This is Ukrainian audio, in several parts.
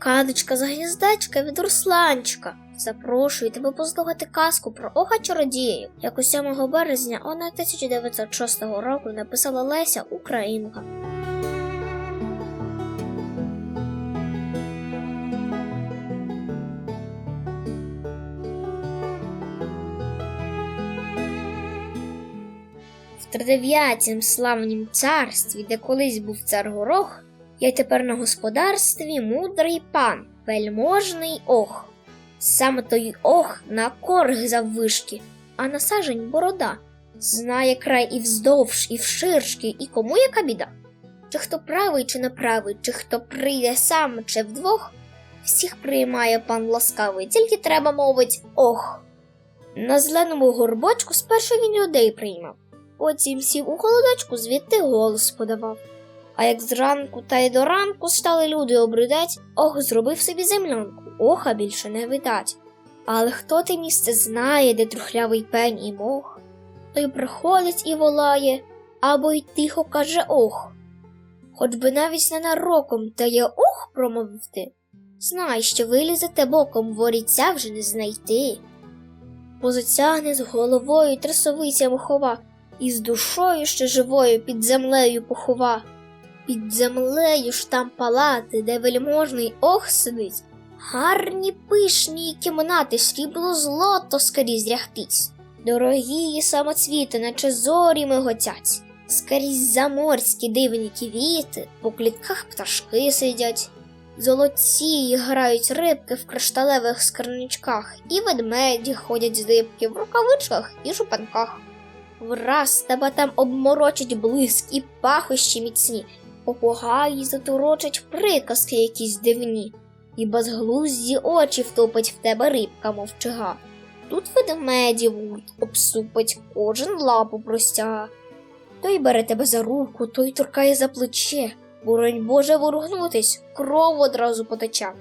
казочка за гніздечка від Русланчика. Запрошую тебе послухати казку про Ога чародіїв, яку 7 березня 1906 року написала Леся Українка. В тридев'ятім славнім царстві, де колись був цар Горох, я тепер на господарстві мудрий пан, вельможний ох. Саме той ох на корг заввишки, а на сажень борода. Знає край і вздовж, і вширшки, і кому яка біда. Чи хто правий, чи не правий, чи хто прийде сам, чи вдвох, всіх приймає пан ласкавий, тільки треба мовить ох. На зеленому горбочку спершу він людей приймав, потім сів у холодочку звідти голос подавав. А як зранку та й до ранку стали люди обридать, ох, зробив собі землянку, оха більше не видать. Але хто те місце знає, де трухлявий пень і мох, той приходить і волає, або й тихо каже ох. Хоч би навіть ненароком та є ох промовив ти. Знай, що вилізете боком, воріця вже не знайти. Позатягне з головою трясовиця мохова, і з душою ще живою під землею похова. Під землею ж там палати, де вельможний ох сидить, гарні пишні кімнати, срібло злото скрізь рягтись, дорогі самоцвіти, наче зорі миготять, скрізь заморські дивні квіти, по клітках пташки сидять, золоті грають рибки в кришталевих скарничках, і ведмеді ходять з дибки в рукавичках і жупанках. Враз тебе там обморочить блиск і пахощі міцні, попугаї затурочать приказки якісь дивні, і безглузді очі втопить в тебе рибка мовчига. Тут ведмеді вуть, обсупить, кожен лапу простяга. Той бере тебе за руку, той торкає за плече, боронь Боже ворухнутись, кров одразу потече.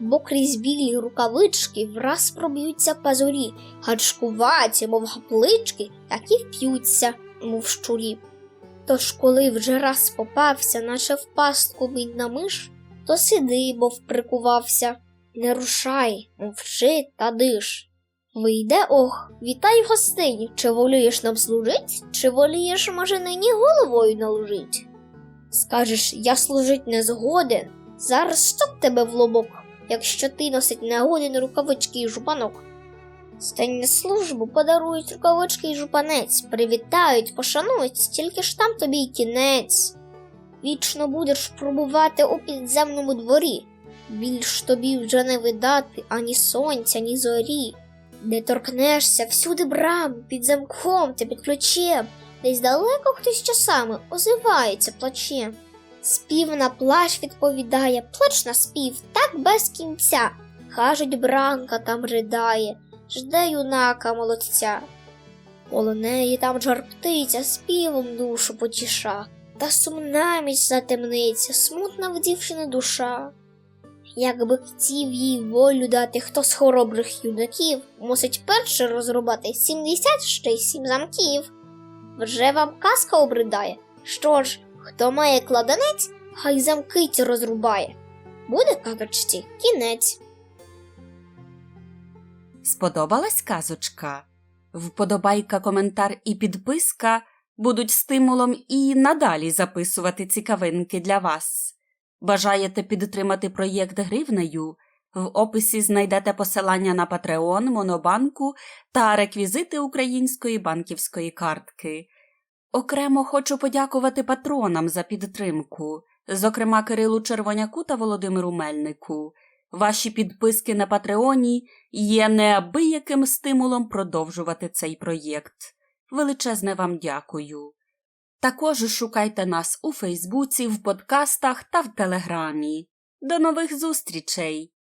Бо крізь білі рукавички враз проб'ються пазурі, гачкуваті, мов гаплички, так і вп'ються, мов щурі. Тож, коли вже раз попався, наче в пастку бідна миш, то сиди, бо вприкувався, не рушай, мовчи та диш. Вийде ох, вітай в гостині, чи волієш нам служить, чи волієш, може, нині головою наложить. Скажеш, я служить не згоден, зараз щоб тебе в лобок, якщо ти носить негоден рукавички і жупанок. Стань на службу, подарують рукавички і жупанець, привітають, пошанують, тільки ж там тобі й кінець. Вічно будеш пробувати у підземному дворі, більш тобі вже не видати ані сонця, ні зорі. Де торкнешся, всюди брам, під замком та під ключем, десь далеко хтось часами озивається плачем. Спів на плач відповідає, плач на спів, так без кінця. Кажуть, бранка там ридає, жде юнака молодця. Коло неї там жар птиця співом душу потіша, та сумна міцна темниця, смутна в дівчини душа. Якби хотів їй волю дати хто з хоробрих юнаків, мусить перше розрубати сімдесят ще й сім замків. Вже вам казка обридає. Що ж, хто має кладанець, хай замки ті розрубає. Буде казочці кінець. Сподобалась казочка? Вподобайка, коментар і підписка будуть стимулом і надалі записувати цікавинки для вас. Бажаєте підтримати проєкт гривнею? В описі знайдете посилання на Patreon, Монобанку та реквізити української банківської картки. Окремо хочу подякувати патронам за підтримку, зокрема Кирилу Червоняку та Володимиру Мельнику. Ваші підписки на Патреоні є неабияким стимулом продовжувати цей проєкт. Величезне вам дякую. Також шукайте нас у Фейсбуці, в подкастах та в Телеграмі. До нових зустрічей!